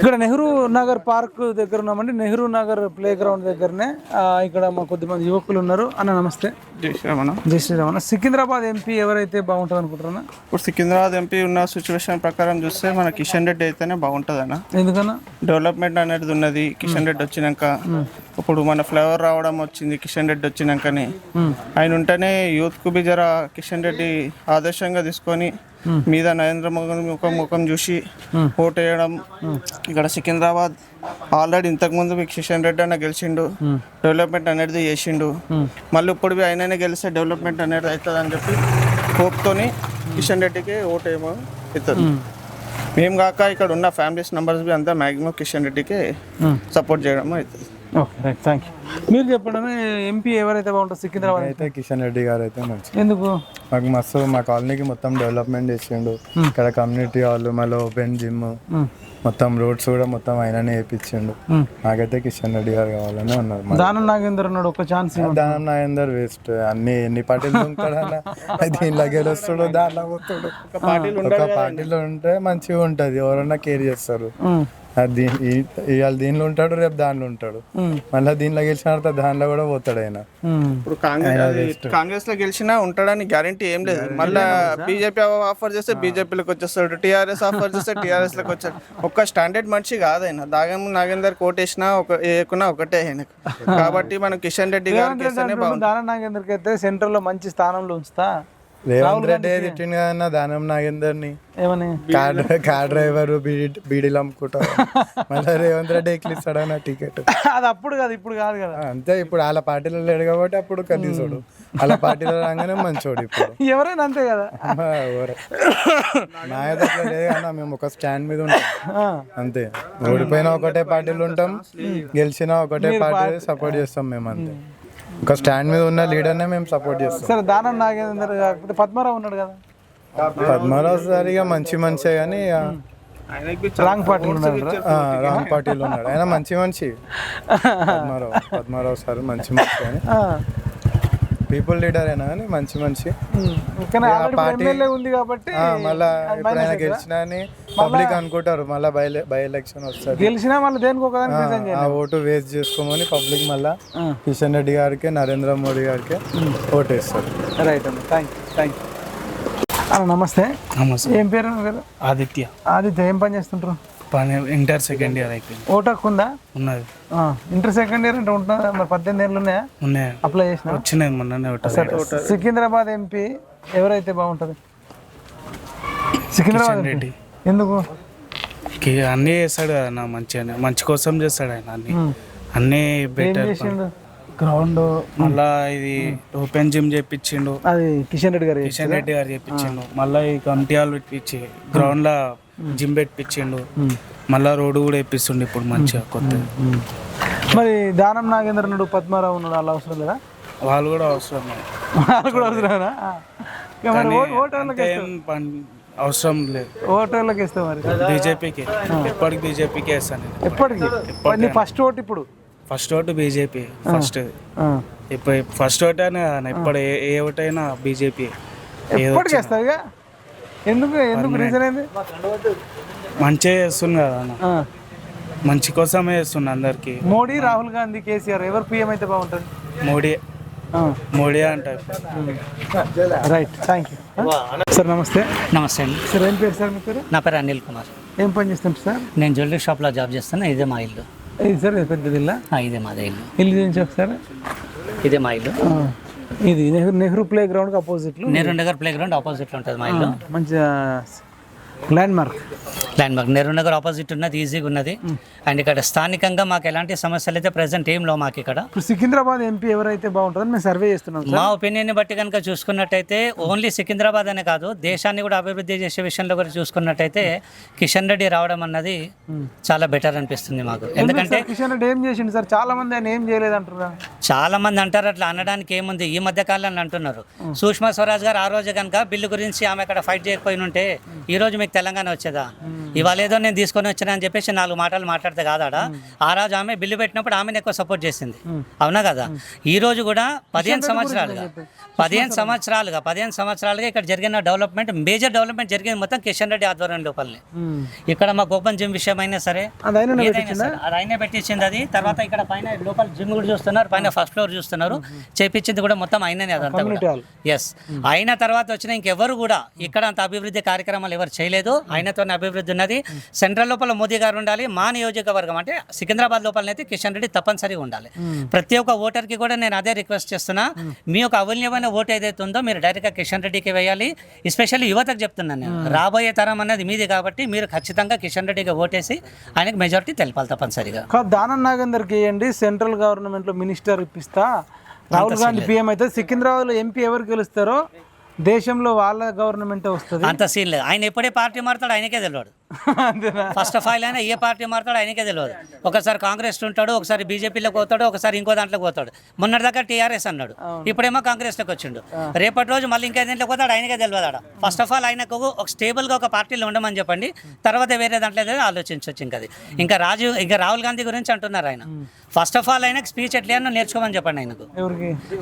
ఇక్కడ నెహ్రూ నగర్ పార్క్ దగ్గర ఉన్నామండి. నెహ్రూ నగర్ ప్లే గ్రౌండ్ దగ్గరనే ఇక్కడ మా కొద్దిమంది యువకులు ఉన్నారు. అన్న నమస్తే. జై శ్రీరామ్ అన్న సికింద్రాబాద్ ఎంపీ ఎవరైతే బాగుంటుంది అనుకుంటారన్నా ఇప్పుడు సికింద్రాబాద్ ఎంపీ ఉన్న సిచ్యువేషన్ ప్రకారం చూస్తే మన కిషన్ రెడ్డి అయితేనే బాగుంటుంది అన్న. ఎందుకన్నా? డెవలప్మెంట్ అనేది ఉన్నది. కిషన్ రెడ్డి వచ్చినాక ఇప్పుడు మన ఫ్లేవర్ రావడం వచ్చింది కిషన్ రెడ్డి వచ్చినాకనే. ఆయన ఉంటేనే యూత్కు బి జర కిషన్ రెడ్డి ఆదర్శంగా తీసుకొని మీద నరేంద్ర మోదీ ముఖం ముఖం చూసి ఓటు వేయడం ఇక్కడ సికింద్రాబాద్ ఆల్రెడీ ఇంతకుముందు మీ కిషన్ రెడ్డి అన్న గెలిచిండు. డెవలప్మెంట్ అనేది చేసిండు. మళ్ళీ ఇప్పుడు ఆయననే గెలిస్తే డెవలప్మెంట్ అనేది అవుతుంది అని చెప్పి హోప్తోని కిషన్ రెడ్డికి ఓటు ఏమో అవుతుంది. మేము. కాక ఇక్కడ ఉన్న ఫ్యామిలీస్ నంబర్స్ బి అంతా మ్యాక్సిమం కిషన్ రెడ్డికి సపోర్ట్ చేయడం అవుతుంది. ఓకే రైట్ థ్యాంక్ యూ మీరు చెప్పండి ఎంపీ ఎవరైతే బాగుంటుంది సికింద్రాబాద్ అయితే కిషన్ రెడ్డి గారు అయితే మంచి ఎందుకు? మాకు మస్తు మా కాలనీకి మొత్తం డెవలప్మెంట్ చేసిండు. ఇక్కడ కమ్యూనిటీ హాల్ మళ్ళీ ఓపెన్ జిమ్ మొత్తం రోడ్స్ కూడా మొత్తం ఆయననే వేయించిండు నాకైతే కిషన్ రెడ్డి గారు కావాలని ఉన్నారు మరి. దానం నాగేందర్ ఉన్నాడు ఒక ఛాన్స్ దానం నాయందర్ వేస్ట్ అన్ని ఎన్ని పార్టీలు ఉంటాడన్నా దీనిలో గెలుస్తాడు దాంట్లో పోతాడు. ఒక పార్టీలో ఉంటే మంచిగా ఉంటది ఎవరన్నా కేర్ చేస్తారు. అది ఈ- ఇవాళ దీనిలో ఉంటాడు రేపు దానిలో ఉంటాడు. మళ్ళీ దీనిలో గెలిచిన తర్వాత దానిలో కూడా పోతాడు ఆయన. ఇప్పుడు కాంగ్రెస్ కాంగ్రెస్లో గెలిచినా ఉంటాడని గ్యారంటీ ఏం లేదు. మళ్ళీ బీజేపీ ఆఫర్ చేస్తే బీజేపీలోకి వచ్చేస్తాడు టీఆర్ఎస్ ఆఫర్ చేస్తే టీఆర్ఎస్లోకి వచ్చాడు. ఒక్క స్టాండర్డ్ మనిషి కాదు ఆయన. దాగం నాగేందర్ కోటేసినా ఒక వేయకున్నా ఒకటే ఆయనకు. కాబట్టి మనం కిషన్ రెడ్డి దానం నాగేందర్కి అయితే సెంటర్లో మంచి స్థానంలో ఉంచుతా. రేవంత్ రెడ్డి తిట్టిండు కదన్నా దానం నాగేందర్ని. ఏమని? కార్ కార్ డ్రైవర్ బీడీ బీడీలు అమ్ముకుంటారు. మళ్ళీ రేవంత్ రెడ్డి ఎక్కిస్తాడన్న టికెట్. అది అప్పుడు కాదు ఇప్పుడు కాదు కదా. అంతే ఇప్పుడు వాళ్ళ పార్టీలో లేడు కాబట్టి అప్పుడు కనీసోడు వాళ్ళ పార్టీలో రాగానే మంచోడు ఇప్పుడు. ఎవరైనా అంతే కదా? నా ఏదో అట్లా లేదు అన్న మేము ఒక స్టాండ్ మీద ఉంటాం. అంతే. ఓడిపోయినా ఒకటే పార్టీలు ఉంటాం గెలిచినా ఒకటే పార్టీ సపోర్ట్ చేస్తాం మేము అంతే. ఒక స్టాండ్ మీద ఉన్న లీడర్నే మేము సపోర్ట్ చేస్తాం. సరే దానం నాగేందర్ కాకపోతే పద్మారావు ఉన్నాడు కదా? పద్మారావు సార్ ఇక మంచి మనిషే కానీ రాంగ్ పార్టీ ఉన్నాడు రామ్ పార్టీలో ఉన్నాడు. ఆయన మంచి మనిషి. పద్మారావు పద్మారావు సార్ మంచి మనిషి కానీ. పీపుల్ లీడర్ అయినా కానీ మంచి మనిషి ఆల్రెడీ పార్టీ- ఉంది కాబట్టి మళ్ళా ఎప్పుడైనా గెలిచినా అని పబ్లిక్ అనుకుంటారు. మళ్ళా బై బై ఎలక్షన్ వస్తుంది. గెలిచినా మళ్ళీ దేనికి ఆ, ఓటు వేస్ట్ చేసుకోమని పబ్లిక్ మళ్ళా. కిషన్ రెడ్డి గారికి నరేంద్ర మోడీ గారికి ఓటు వేస్తారు రైట్ అన్న. థ్యాంక్ యూ థ్యాంక్ యూ నమస్తే. నమస్తే. ఏం పేరు? ఆదిత్య. ఆదిత్య ఏం పని చేస్తుంటారు? పని ఇంటర్ సెకండ్ ఇయర్ అయిపోయింది. ఓటు హక్కు ఉందా ఉన్నది ఇంటర్ సెకండ్ ఇయర్ అంటే ఉంటుందా? మరి పద్దెనిమిది ఏళ్ళు ఉన్నాయా? ఉన్నాయి? అప్లై చేసిన? వచ్చినాయి మొన్ననే ఒకటి సికింద్రాబాద్ ఎంపీ ఎవరైతే బాగుంటుంది? సికింద్రాబాద్. రెడ్డి. ఎందుకు? అన్నీ చేస్తాడు కదా నా మంచిగానే మంచి కోసం చేస్తాడు ఆయన అన్ని. అన్నీ బెటర్ చేసిండు? గ్రౌండ్. మళ్ళా ఇది ఓపెన్ జిమ్ చేపించిండు. అది కిషన్ రెడ్డి గారు కిషన్ రెడ్డి గారు చేపించిండు. మళ్ళా ఈ కమిటీ హాల్ పెట్టించి గ్రౌండ్లో జిమ్ పెట్టించిండు మళ్ళా రోడ్డు కూడా వేపిస్తుండు ఇప్పుడు మంచిగా కొత్త మరి దానం నాగేంద్ర ఉన్నాడు పద్మారావు ఉన్నాడు అలా అవసరం లేదా? వాళ్ళు కూడా అవసరం వాళ్ళు కూడా అవసరమేనా పని అవసరం లేదు. ఓటు వాళ్ళకి ఇస్తాం మరి? బీజేపీకి. ఎప్పటికి బీజేపీకి వేస్తాను ఎప్పటికి? ఫస్ట్ ఓటు ఇప్పుడు? First vote BJP first. ఇప్పుడు ఫస్ట్ ఓట్ అయినా ఇప్పుడు ఏ ఏ ఓట్ అయినా బీజేపీ. ఎప్పటికి వేస్తావు ఇక? ఎందుకు? ఎందుకు రీజన్ ఏంది? మంచిగా చేస్తుంది కదా అన్న. మంచి కోసమే చేస్తుంది అందరికి. మోడీ రాహుల్ గాంధీ కేసీఆర్ ఎవరు పీఎం అయితే బాగుంటుంది? మోడీ. మోడీ అంటారు రైట్ థ్యాంక్ యూ సార్ నమస్తే. నమస్తే అండి. సార్ ఏం పేరు సార్ మీ పేరు? నా పేరు అనిల్ కుమార్. ఏం పని చేస్తుంటారు సార్? నేను జ్యువెలరీ షాప్లో జాబ్ చేస్తాను ఇదే మా ఇల్లు. ఇది సార్ ఇది పెద్దది ఇల్లా? ఇదే మాదే ఇల్లు. ఇల్లు గురించి ఒకసారి ఇదే మా ఇల్లు. ఆ. ఇది నెహ్రూ నెహ్రూ ప్లే గ్రౌండ్కి అపోజిట్లో నెహ్రూ నగర్ ప్లే గ్రౌండ్ ఆపోజిట్లో ఉంటుంది మా ఇల్లు. మంచిగా landmark landmark Nehru Nagar opposite ఉన్నది ఈజీగా ఉన్నది. అండ్ ఇక్కడ స్థానికంగా మాకు ఎలాంటి సమస్యలు అయితే ప్రజెంట్ ఏం లేవు మాకు ఇక్కడ. ఇప్పుడు సికింద్రాబాద్ ఎంపీ ఎవరైతే బాగుంటుందని మేము సర్వే చేస్తున్నాం మా ఒపీనియన్ని బట్టి కనుక చూసుకున్నట్టయితే ఓన్లీ సికింద్రాబాద్ అనే కాదు దేశాన్ని కూడా అభివృద్ధి చేసే విషయంలో కూడా చూసుకున్నట్టయితే కిషన్ రెడ్డి రావడం అన్నది చాలా బెటర్ అనిపిస్తుంది మాకు. ఎందుకంటే కిషన్ రెడ్డి ఏం చేసిండు సార్? చాలా మంది ఆయన ఏం చేయలేదు అంటారు చాలా మంది అంటారు అట్లా అనడానికి ఏముంది? ఈ మధ్య కాలంలో అంటున్నారు. సుష్మా స్వరాజ్ గారు ఆ రోజు కనుక బిల్లు గురించి ఆమె అక్కడ ఫైట్ చేయకపోయి ఉంటే ఈ రోజు మీకు తెలంగాణ వచ్చేదా? ఇవాళ ఏదో నేను తీసుకొని వచ్చినా అని చెప్పేసి నాలుగు మాటలు మాట్లాడితే కాదాడా? ఆ రోజు ఆమె బిల్లు పెట్టినప్పుడు ఆమెను ఎక్కువ సపోర్ట్ చేసింది. అవునా కదా? ఈ రోజు కూడా పదిహేను సంవత్సరాలుగా పదిహేను సంవత్సరాలుగా పదిహేను సంవత్సరాలుగా ఇక్కడ జరిగిన డెవలప్మెంట్ మేజర్ డెవలప్మెంట్ జరిగింది మొత్తం కిషన్ రెడ్డి ఆధ్వర్యం లోపలనే. ఇక్కడ మా గోపన్ జిమ్ విషయం అయినా సరే అది అయినా పెట్టించింది అది. తర్వాత ఇక్కడ పైన లోపల జిమ్ కూడా చూస్తున్నారు పైన ఫస్ట్ ఫ్లోర్ చూస్తున్నారు. చేపించింది కూడా మొత్తం అయిననే అదంతా. ఎస్ అయిన తర్వాత వచ్చిన ఇంకెవరు కూడా ఇక్కడ అంత అభివృద్ధి కార్యక్రమాలు ఎవరు చేయలేదు. ఆయనతోనే అభివృద్ధి ఉన్నది సెంట్రల్ లోపల మోదీ గారు ఉండాలి మా నియోజకవర్గం అంటే సికింద్రాబాద్ లోపలనైతే కిషన్ రెడ్డి తప్పనిసరిగా ఉండాలి. ప్రతి ఒక్క ఓటర్కి కూడా నేను అదే రిక్వెస్ట్ చేస్తున్నా. మీ యొక్క అమూల్యమైన ఓటు ఏదైతే ఉందో మీరు డైరెక్ట్గా కిషన్ రెడ్డికి వేయాలి. ఎస్పెషల్లీ యువతకు చెప్తున్నాను నేను. రాబోయే తరం అన్నది మీది కాబట్టి మీరు ఖచ్చితంగా కిషన్ రెడ్డికి ఓటేసి ఆయనకు మెజారిటీ తెలపాలి తప్పనిసరిగా. దానం నాగేందర్కి వేయండి సెంట్రల్ గవర్నమెంట్లో మినిస్టర్ ఇప్పిస్తా. రాహుల్ గాంధీ పీఎం అయితే సికింద్రాబాద్లో ఎంపీ ఎవరు గెలుస్తారో దేశంలో వాళ్ళ గవర్నమెంటే వస్తుంది. అంత సీన్ లేదు ఆయన ఎప్పుడే పార్టీ మారుతాడు ఆయనకే అంతేనా ఫస్ట్ ఆఫ్ ఆల్ అయినా ఏ పార్టీ మారుతాడో ఆయనకే తెలియదు. ఒకసారి కాంగ్రెస్ ఉంటాడు ఒకసారి బీజేపీలోకి పోతాడు ఒకసారి ఇంకో దాంట్లోకి పోతాడు. మొన్నటిదాకా టీఆర్ఎస్ అన్నాడు. ఇప్పుడేమో కాంగ్రెస్లోకి వచ్చిండు. రేపటి రోజు మళ్ళీ ఇంకే దీంట్లోకి పోతాడు ఆయనకే తెలియదు ఆడ. ఫస్ట్ ఆఫ్ ఆల్ ఆయనకు ఒక స్టేబుల్గా ఒక పార్టీలో ఉండమని చెప్పండి. తర్వాత వేరే దాంట్లో ఆలోచించవచ్చు ఇంకా అది ఇంకా రాజీవ్ ఇంకా రాహుల్ గాంధీ గురించి అంటున్నారు ఆయన. ఫస్ట్ ఆఫ్ ఆల్ ఆయనకు స్పీచ్ ఎట్లా నేర్చుకోమని చెప్పండి ఆయనకు.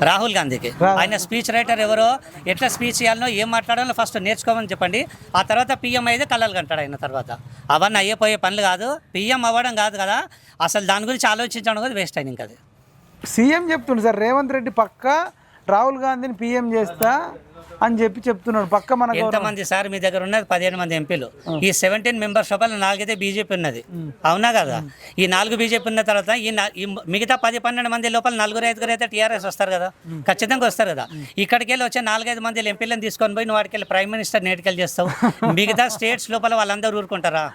రాహుల్ గాంధీకి. ఆయన స్పీచ్ రైటర్ ఎవరో ఎట్లా స్పీచ్ చేయాలనో ఏం మాట్లాడాలో ఫస్ట్ నేర్చుకోమని చెప్పండి. ఆ తర్వాత పిఎం అయితే కళ్ళలు కంటాడు ఆయన తర్వాత. అవన్నీ అయ్యపోయే పనులు కాదు పిఎం అవ్వడం కాదు కదా. అసలు దాని గురించి ఆలోచించడం కూడా వేస్ట్ అయింది ఇంకా అది సీఎం చెప్తుండు సార్ రేవంత్ రెడ్డి పక్క రాహుల్ గాంధీని పీఎం చేస్తా. అని చెప్పి చెప్తున్నాడు. పక్క మన ఎంతమంది సార్ మీ దగ్గర ఉన్నది? పదిహేను మంది ఎంపీలు. ఈ సెవెంటీన్ మెంబర్స్ లోపల నాలుగైతే బీజేపీ ఉన్నది. అవునా కదా? ఈ నాలుగు బీజేపీ ఉన్న తర్వాత ఈ మిగతా పది పన్నెండు మంది లోపల నలుగురు ఐదుగురు అయితే టీఆర్ఎస్ వస్తారు కదా? ఖచ్చితంగా వస్తారు కదా? ఇక్కడికి వెళ్ళి వచ్చే నాలుగైదు మంది ఎంపీలను తీసుకొని పోయి నువ్వు వాడికి వెళ్ళి ప్రైమ్ మినిస్టర్ నేటికెళ్ళి చేస్తావు. మిగతా స్టేట్స్ లోపల వాళ్ళందరూ ఊరుకుంటారా?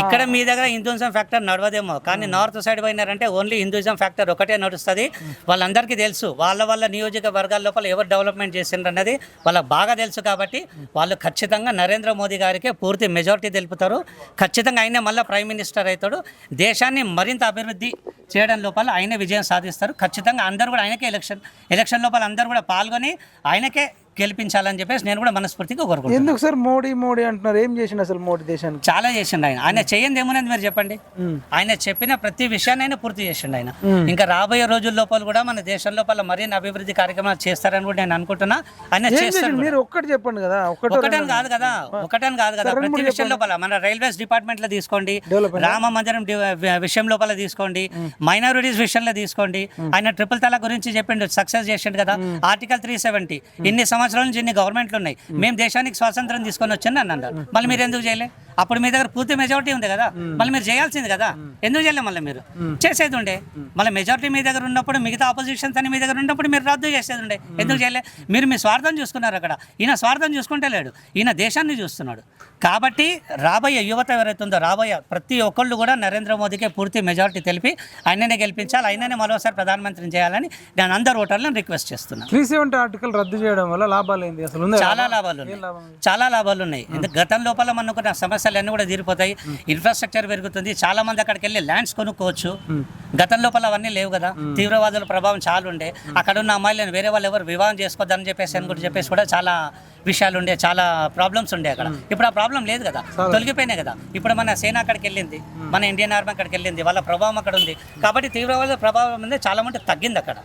ఇక్కడ మీ దగ్గర హిందూయిజం ఫ్యాక్టర్ నడవదేమో. కానీ నార్త్ సైడ్ పోయినారంటే ఓన్లీ హిందూయిజం ఫ్యాక్టర్ ఒకటే నడుస్తుంది. వాళ్ళందరికీ తెలుసు. వాళ్ళ వాళ్ళ నియోజకవర్గాల లోపల ఎవరు డెవలప్మెంట్ చేసిండ్రు అన్నది వాళ్ళకి బాగా తెలుసు కాబట్టి వాళ్ళు ఖచ్చితంగా నరేంద్ర మోదీ గారికి పూర్తి మెజారిటీ తెలుపుతారు. ఖచ్చితంగా ఆయనే మళ్ళీ ప్రైమ్ మినిస్టర్ అవుతాడు. దేశాన్ని మరింత అభివృద్ధి చేయడం లోపల ఆయనే విజయం సాధిస్తారు. ఖచ్చితంగా అందరూ కూడా ఆయనకే ఎలక్షన్ ఎలక్షన్ లోపల అందరూ కూడా పాల్గొని ఆయనకే గెలిపించాలని చెప్పేసి నేను కూడా మనస్ఫూర్తిగా కోరుకుంటున్నాను. ఎందుకు సార్ మోడీ మోడీ అంటున్నారు? ఏం చేసిండు అసలు మోడీ దేశానికి? చాలా చేసిండు ఆయన. ఆయన చేయండి ఏమున్నది మీరు చెప్పండి? ఆయన చెప్పిన ప్రతి విషయాన్ని ఆయన పూర్తి చేసిండు ఆయన. ఇంకా రాబోయే రోజుల లోపల కూడా మన దేశం లోపల మరిన్ని అభివృద్ధి కార్యక్రమాలు చేస్తారని కూడా నేను అనుకుంటున్నా. ఆయన? కూడా. మీరు ఒక్కటి చెప్పండి కదా. ఒకటని కాదు కదా. ఒకటని కాదు కదా. ప్రతి విషయం లోపల మన రైల్వేస్ డిపార్ట్మెంట్లో తీసుకోండి. రామ మందిరం విషయం లోపల తీసుకోండి. మైనారిటీస్ విషయంలో తీసుకోండి. ఆయన ట్రిపుల్ తలా గురించి చెప్పిండు సక్సెస్ చేసిండు కదా. Article three seventy. ఇన్ని సంవత్సరాల నుంచి ఇన్ని గవర్నమెంట్లు ఉన్నాయి. మేము. దేశానికి స్వాతంత్రం తీసుకొని వచ్చాను అని అన్నారు మళ్ళీ మీరు ఎందుకు చేయలే? అప్పుడు మీ దగ్గర పూర్తి మెజారిటీ ఉంది కదా. మళ్ళీ మీరు చేయాల్సింది కదా. ఎందుకు చేయలే మళ్ళీ మీరు? చేసేది ఉండే. మళ్ళీ మెజారిటీ మీ దగ్గర ఉన్నప్పుడు మిగతా ఆపోజిషన్స్ అని మీ దగ్గర ఉన్నప్పుడు మీరు రద్దు చేసేది ఉండే. ఎందుకు చేయలే? మీరు మీ స్వార్థం చూసుకున్నారు అక్కడ. ఈయన స్వార్థం చూసుకుంటే లేడు. ఈయన దేశాన్ని చూస్తున్నాడు. కాబట్టి రాబోయే యువత ఎవరైతే ఉందో రాబోయే ప్రతి ఒక్కళ్ళు కూడా నరేంద్ర మోదీకే పూర్తి మెజారిటీ తెలిపి ఆయననే గెలిపించాలి ఆయననే మరోసారి ప్రధానమంత్రిని చేయాలని నేను అందరు ఓటర్లను రిక్వెస్ట్ చేస్తున్నాను. త్రీ సెవెంటీ ఆర్టికల్ రద్దు చేయడం వల్ల లాభాలు ఏంది అసలు ఉందా చాలా లాభాలు ఉన్నాయి చాలా లాభాలు ఉన్నాయి గతం లోపల మనకున్న సమస్యలు అన్నీ కూడా తీరిపోతాయి. ఇన్ఫ్రాస్ట్రక్చర్ పెరుగుతుంది. చాలా మంది అక్కడికి వెళ్ళి ల్యాండ్స్ కొనుక్కోవచ్చు. గతం లోపల అవన్నీ లేవు కదా. తీవ్రవాదుల ప్రభావం చాలా ఉండే. అక్కడ ఉన్న అమ్మాయిలను వేరే వాళ్ళు ఎవరు వివాహం చేసుకోవద్దని చెప్పేసి అని కూడా చెప్పేసి కూడా చాలా విషయాలు ఉండే చాలా ప్రాబ్లమ్స్ ఉండే అక్కడ. ఇప్పుడు ఆ ప్రాబ్లం లేదు కదా. తొలగిపోయినాయి కదా. ఇప్పుడు మన సేన అక్కడికి వెళ్ళింది మన ఇండియన్ ఆర్మీ అక్కడికి వెళ్ళింది వాళ్ళ ప్రభావం అక్కడ ఉంది. కాబట్టి తీవ్రవాద ప్రభావం ఉంది చాలా మంది తగ్గింది అక్కడ.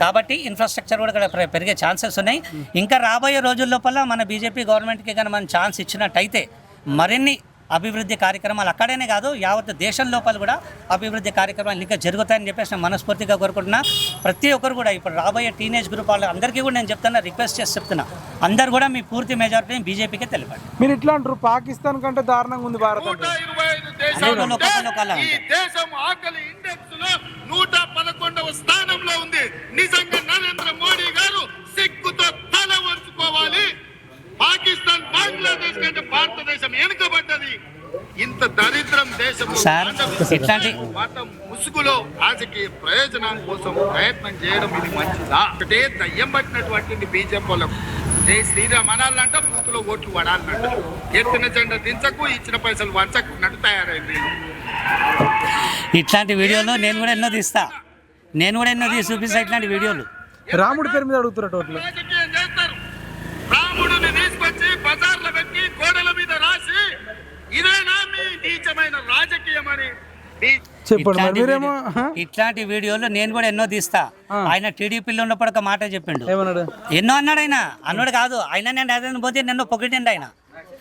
కాబట్టి ఇన్ఫ్రాస్ట్రక్చర్ కూడా అక్కడ పెరిగే ఛాన్సెస్ ఉన్నాయి. ఇంకా రాబోయే రోజుల లోపల మన బీజేపీ గవర్నమెంట్కి కానీ మనం ఛాన్స్ ఇచ్చినట్టయితే మరిన్ని అభివృద్ధి కార్యక్రమాలు అక్కడనే కాదు యావత్ దేశం లోపల కూడా అభివృద్ధి కార్యక్రమాలు ఇంకా జరుగుతాయని చెప్పేసి నేను మనస్ఫూర్తిగా కోరుకుంటున్నా. ప్రతి ఒక్కరు కూడా ఇప్పుడు రాబోయే టీనేజ్ గ్రూప్ వాళ్ళు అందరికీ కూడా నేను చెప్తున్నా రిక్వెస్ట్ చేసి చెప్తున్నా. అందరు కూడా మీ పూర్తి మెజారిటీని బీజేపీకే తెలిపండి. మీరు ఇట్లా అంటారు పాకిస్తాన్ కంటే దారుణంగా ఉంది భారత్. నూట పదకొండవ స్థానంలో ఉంది. నిజంగా నరేంద్ర మోడీ గారు సిగ్గుతో తల వంచుకోవాలి. పాకిస్తాన్ బంగ్లాదేశ్ కంటే భారతదేశం వెనుకబడ్డది. ఇంత దరిద్రం దేశం మతం ముసుగులో రాజకీయ ప్రయోజనాల కోసం ప్రయత్నం చేయడం ఇది మంచిదా? ఒకటే దయ్యం పట్టినటువంటి బీజేపీ వాళ్ళకు. జై శ్రీరామ్ అనాలంట బూతులో ఓట్లు పడాలంట. ఎత్తిన జెండా దించకు ఇచ్చిన పైసలు వంచకున్నట్టు తయారైంది. ఇట్లాంటి వీడియోలు నేను కూడా ఎన్నో తీస్తా. నేను కూడా ఎన్నో తీసి చూపిస్తా ఇట్లాంటి వీడియోలు. రాముడి పేరు మీద అడుగుతున్నారు టోటల్ రాజకీయం చేస్తారు రాముడిని తీసుకొచ్చి బజార్లో పెట్టి గోడల మీద రాసి ఇదేనా మీ నీచమైన రాజకీయం అని మీ చెప్పండి ఇట్లాంటి మీరేమో వీడియో- ఇట్లాంటి వీడియోలు నేను కూడా ఎన్నో తీస్తా. ఆయన టీడీపీలో ఉన్నప్పుడు ఒక మాట చెప్పిండు. ఏమన్నాడు? ఎన్నో అన్నాడు ఆయన. అన్నాడు కాదు. ఆయన నేను అదే పోతే నన్ను పొగిడిండు ఆయన.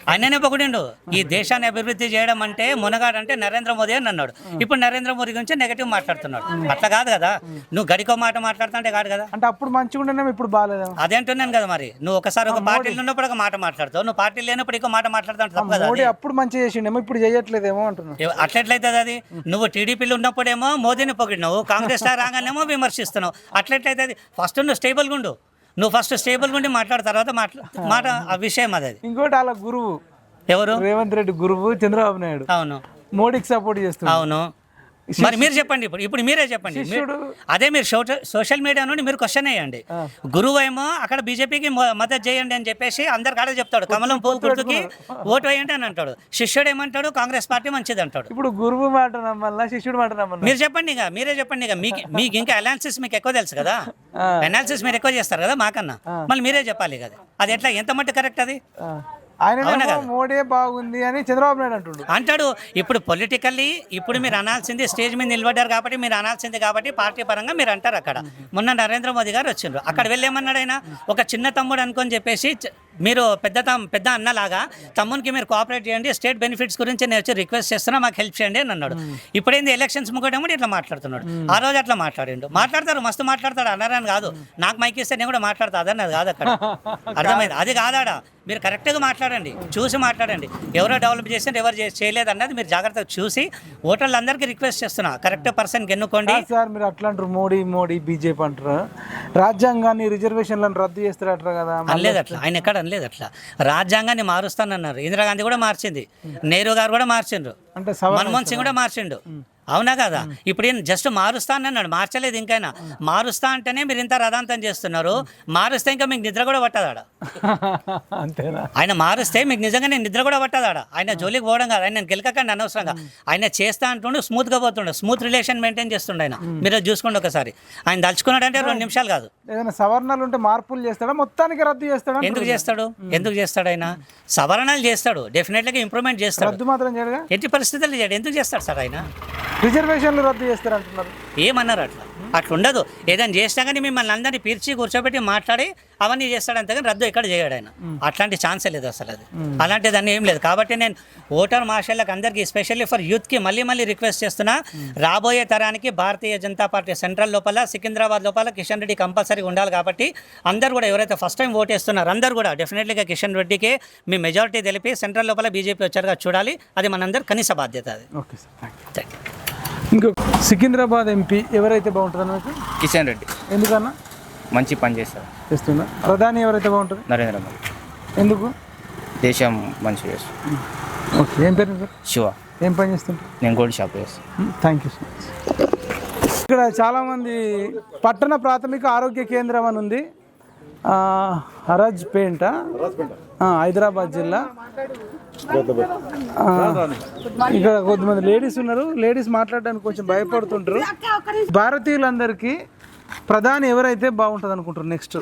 ఆయననే పొగిడిండు. ఈ దేశాన్ని అభివృద్ధి చేయడం అంటే మునగాడు అంటే నరేంద్ర మోదీ అని అన్నాడు. ఇప్పుడు నరేంద్ర మోదీ గురించి నెగటివ్ మాట్లాడుతున్నాడు. అట్లా కాదు కదా. నువ్వు గడికో మాట మాట్లాడుతుంటే కాదు కదా. అంటే అప్పుడు మంచిగా ఇప్పుడు బాగాలేదేమో అదే అంటున్నాను కదా మరి. నువ్వు ఒకసారి ఒక పార్టీలో ఉన్నప్పుడు ఒక మాట మాట్లాడతావు. నువ్వు పార్టీ లేనప్పుడు ఇంకో మాట మాట్లాడతావు తప్పు కదా? అప్పుడు మంచిగా చేసిండేమో ఇప్పుడు చేయట్లేదేమో అంటున్నాను ఏ- అట్లెట్లయితుంది అది? నువ్వు టీడీపీలో ఉన్నప్పుడేమో మోదీని పొగిడినావు కాంగ్రెస్ రాగానేమో విమర్శిస్తున్నావు. అట్లెట్లయితుంది? ఫస్ట్ నువ్వు స్టేబుల్గా ఉండు. నువ్వు ఫస్ట్ స్టేబుల్గా ఉండి మాట్లాడిన తర్వాత మాట్లా మాట ఆ విషయం అది. ఇంకోటి వాళ్ళ గురువు. ఎవరు? రేవంత్ రెడ్డి గురువు చంద్రబాబు నాయుడు. అవును. మోడీకి సపోర్ట్ చేస్తున్నాడు. అవును. మరి మీరు చెప్పండి ఇప్పుడు ఇప్పుడు మీరే చెప్పండి. అదే మీరు సోషల్ సోషల్ మీడియా నుండి మీరు క్వశ్చన్ వేయండి. గురువు ఏమో అక్కడ బీజేపీకి మద్దతు చేయండి అని చెప్పేసి అందరు కాడ చెప్తాడు. కమలం పువ్వు గుర్తుకి ఓటు వేయండి అని అంటాడు. శిష్యుడు ఏమంటాడు? కాంగ్రెస్ పార్టీ మంచిది అంటాడు ఇప్పుడు గురువు మాట శిష్యుడు మాట మీరు చెప్పండి ఇక మీరే చెప్పండి ఇక. మీకు మీకు ఇంకా అనాలిసిస్ మీకు ఎక్కువ తెలుసు కదా. అనాలిసిస్ మీరు ఎక్కువ చేస్తారు కదా మాకన్నా? మళ్ళీ మీరే చెప్పాలి కదా. అది ఎట్లా? ఎంత మట్టి కరెక్ట్ అది. ఆయన? మోడీ బాగుంది అని చంద్రబాబు నాయుడు అంటుండు. అంటాడు ఇప్పుడు పొలిటికల్లీ ఇప్పుడు మీరు అనాల్సింది స్టేజ్ మీద నిలబడ్డారు కాబట్టి మీరు అనాల్సింది కాబట్టి పార్టీ పరంగా మీరు అంటారు అక్కడ. మొన్న నరేంద్ర మోదీ గారు వచ్చిండ్రు. అక్కడ వెళ్ళి ఏమన్నాడు ఆయన? ఒక చిన్న తమ్ముడు అనుకొని చెప్పేసి మీరు పెద్ద పెద్ద అన్నలాగా తమ్మునికి మీరు కోఆపరేట్ చేయండి స్టేట్ బెనిఫిట్స్ గురించి నేను వచ్చి రిక్వెస్ట్ చేస్తున్నా మాకు హెల్ప్ చేయండి అని అన్నాడు. ఇప్పుడేంది ఎలక్షన్స్ ముగ్గడం ఇట్లా మాట్లాడుతున్నాడు. ఆ రోజు అట్లా మాట్లాడిండు. మాట్లాడతారు మస్తు మాట్లాడతాడు అన్నారని కాదు. నాకు మైక్ ఇస్తే నేను కూడా మాట్లాడతా అదన్నది కాదు అక్కడ. అర్థమైంది? అది కాదాడా? మీరు కరెక్ట్గా మాట్లాడండి చూసి మాట్లాడండి. ఎవరో డెవలప్ చేసిండ్రు ఎవరు చేయలేదు అన్నది మీరు జాగ్రత్తగా చూసి ఓటర్లందరికీ రిక్వెస్ట్ చేస్తున్నా. కరెక్ట్ పర్సన్కి ఎన్నుకోండి సార్ మీరు అట్లా అంటారు మోడీ మోడీ బీజేపీ అంటారు? రాజ్యాంగాన్ని రిజర్వేషన్లను రద్దు చేస్తారట కదా అనలేదు అట్లా. ఆయన ఎక్కడ అనలేదు అట్లా. రాజ్యాంగాన్ని మారుస్తానన్నారు. ఇందిరాగాంధీ కూడా మార్చింది నెహ్రూ గారు కూడా మార్చిండ్రు అంటే మన్మోహన్ సింగ్ కూడా మార్చిండు. అవునా కదా? ఇప్పుడు ఈయన జస్ట్ మారుస్తా అని అన్నాడు. మార్చలేదు ఇంకైనా. మారుస్తా అంటేనే మీరు ఇంత రథాంతం చేస్తున్నారు. మారుస్తే ఇంకా మీకు నిద్ర కూడా పట్టదాడ అంతేనా? ఆయన మారుస్తే మీకు నిజంగా నేను నిద్ర కూడా పట్టదాడ ఆయన జోలికి పోవడం కాదు. ఆయన గెలకకండి అనవసరంగా. ఆయన చేస్తా అంటుండు స్మూత్గా పోతుండే. స్మూత్ రిలేషన్ మెయింటైన్ చేస్తుండే ఆయన. మీరు చూసుకోండి ఒకసారి. ఆయన దలుచుకున్నాడంటే రెండు నిమిషాలు కాదు. ఏదైనా సవరణలు ఉంటే మార్పులు చేస్తాడా? మొత్తానికి రద్దు చేస్తాడా ఎందుకు చేస్తాడు? ఎందుకు చేస్తాడు ఆయన? సవరణలు చేస్తాడు. డెఫినెట్గా ఇంప్రూవ్మెంట్ చేస్తాడు. రద్దు మాత్రం చేయడుగా? ఎట్టి పరిస్థితుల్లో చేయడు. ఎందుకు చేస్తాడు సార్ ఆయన? రిజర్వేషన్లు రద్దు చేస్తారు అంటున్నారు ఏమన్నారు అట్లా? అట్లా ఉండదు ఏదైనా చేసినా కానీ మిమ్మల్ని అందరినీ పిలిచి కూర్చోబెట్టి మాట్లాడి అవన్నీ చేస్తాడు అంతేగాని రద్దు ఎక్కడ చేయడు ఆయన. అట్లాంటి ఛాన్సే లేదు అసలు అది. అలాంటిది అన్నీ ఏం లేదు. కాబట్టి నేను ఓటర్ మార్షల్లకు అందరికీ ఎస్పెషల్లీ ఫర్ యూత్కి మళ్ళీ మళ్ళీ రిక్వెస్ట్ చేస్తున్నా. రాబోయే తరానికి భారతీయ జనతా పార్టీ సెంట్రల్ లోపల సికింద్రాబాద్ లోపల కిషన్ రెడ్డి కంపల్సరీ ఉండాలి కాబట్టి అందరు కూడా ఎవరైతే ఫస్ట్ టైం ఓటేస్తున్నారో అందరు కూడా డెఫినెట్లీగా కిషన్ రెడ్డికే మీ మెజారిటీ తెలిపి సెంట్రల్ లోపల బీజేపీ వచ్చారుగా చూడాలి. అది మనందరి కనీస బాధ్యత అది. ఓకే సార్ థ్యాంక్ యూ ఇంకో సికింద్రాబాద్ ఎంపీ ఎవరైతే బాగుంటుందని మీకు? కిషన్ రెడ్డి. ఎందుకన్నా? మంచి పని చేస్తారు. చేస్తుందా? ప్రధాని ఎవరైతే బాగుంటుంది నరేంద్ర మోదీ ఎందుకు? దేశం మంచి చేస్తారు ఓకే ఏం పేరు మీ పేరు? శివ. ఏం పని చేస్తుంటారు? నేను గోల్డ్ షాప్ చేస్తాను. థ్యాంక్ యూ సో మచ్ ఇక్కడ చాలామంది పట్టణ ప్రాథమిక ఆరోగ్య కేంద్రం అని ఉంది. ఆ, హరాజ్ పేంట. హైదరాబాద్ జిల్లా. ఇక్కడ కొద్దిమంది లేడీస్ ఉన్నారు. లేడీస్ మాట్లాడడానికి కొంచెం భయపడుతుంటారు. భారతీయులందరికీ ప్రధాని ఎవరైతే బాగుంటుంది అనుకుంటారు నెక్స్ట్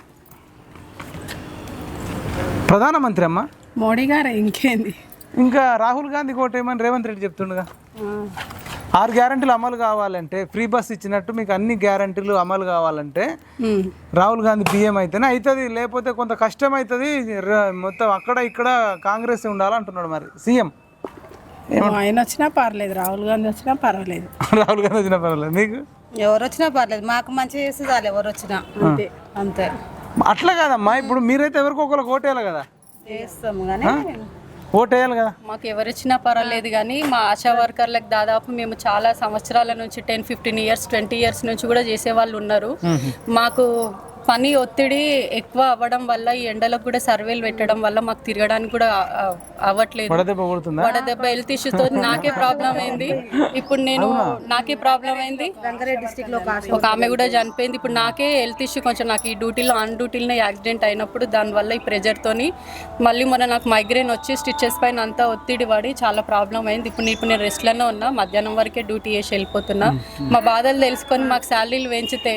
ప్రధానమంత్రి అమ్మ. మోడీ గారు ఇంకేంది? ఇంకా రాహుల్ గాంధీ కోటేమని రేవంత్ రెడ్డి చెప్తుండగా. ఆరు గ్యారంటీలు అమలు కావాలంటే ఫ్రీ బస్ ఇచ్చినట్టు మీకు అన్ని గ్యారంటీలు అమలు కావాలంటే. రాహుల్ గాంధీ పీఎం అయితేనే అవుతుంది లేకపోతే కొంత కష్టం అవుతుంది మొత్తం అక్కడ ఇక్కడ కాంగ్రెస్ ఉండాలంటున్నాడు మరి సీఎం. ఆయన వచ్చినా పర్లేదు. రాహుల్ గాంధీ వచ్చినా పర్వాలేదు. రాహుల్ గాంధీ వచ్చిన పర్వాలేదు. మీకు? ఎవరు వచ్చినా పర్లేదు. మాకు మంచి చేస్తే చాలు ఎవరు వచ్చినా. అంతే అంతే. అట్లా కాదమ్మా. ఇప్పుడు మీరైతే ఎవరికో ఒకరికి ఓటేయాలి కదా? చేస్తాము కానీ ఓటేయాలి కదా మాకు ఎవరు వచ్చినా పర్వాలేదు కానీ మా ఆశా వర్కర్లకు దాదాపు మేము చాలా సంవత్సరాల నుంచి ten fifteen years twenty years నుంచి కూడా చేసే వాళ్ళు ఉన్నారు. మాకు పని ఒత్తిడి ఎక్కువ అవ్వడం వల్ల ఈ ఎండలకు కూడా సర్వేలు పెట్టడం వల్ల మాకు తిరగడానికి కూడా అవ్వట్లేదు. వడదెబ్బ హెల్త్ ఇష్యూతో నాకే ప్రాబ్లం అయింది. ఇప్పుడు నేను నాకే ప్రాబ్లం అయింది. ఒక ఆమె కూడా చనిపోయింది. ఇప్పుడు నాకే హెల్త్ ఇష్యూ కొంచెం నాకు ఈ డ్యూటీలో అన్ డ్యూటీలోనే యాక్సిడెంట్ అయినప్పుడు దానివల్ల ఈ ప్రెజర్తోని మళ్ళీ మొన్న నాకు మైగ్రేన్ వచ్చి స్టిచెస్ పైన అంతా ఒత్తిడి పడి చాలా ప్రాబ్లం అయింది. ఇప్పుడు ఇప్పుడు నేను రెస్ట్లోనే ఉన్నా మధ్యాహ్నం వరకే డ్యూటీ చేసి వెళ్ళిపోతున్నా. మా బాధలు తెలుసుకొని మాకు శాలరీలు పెంచితే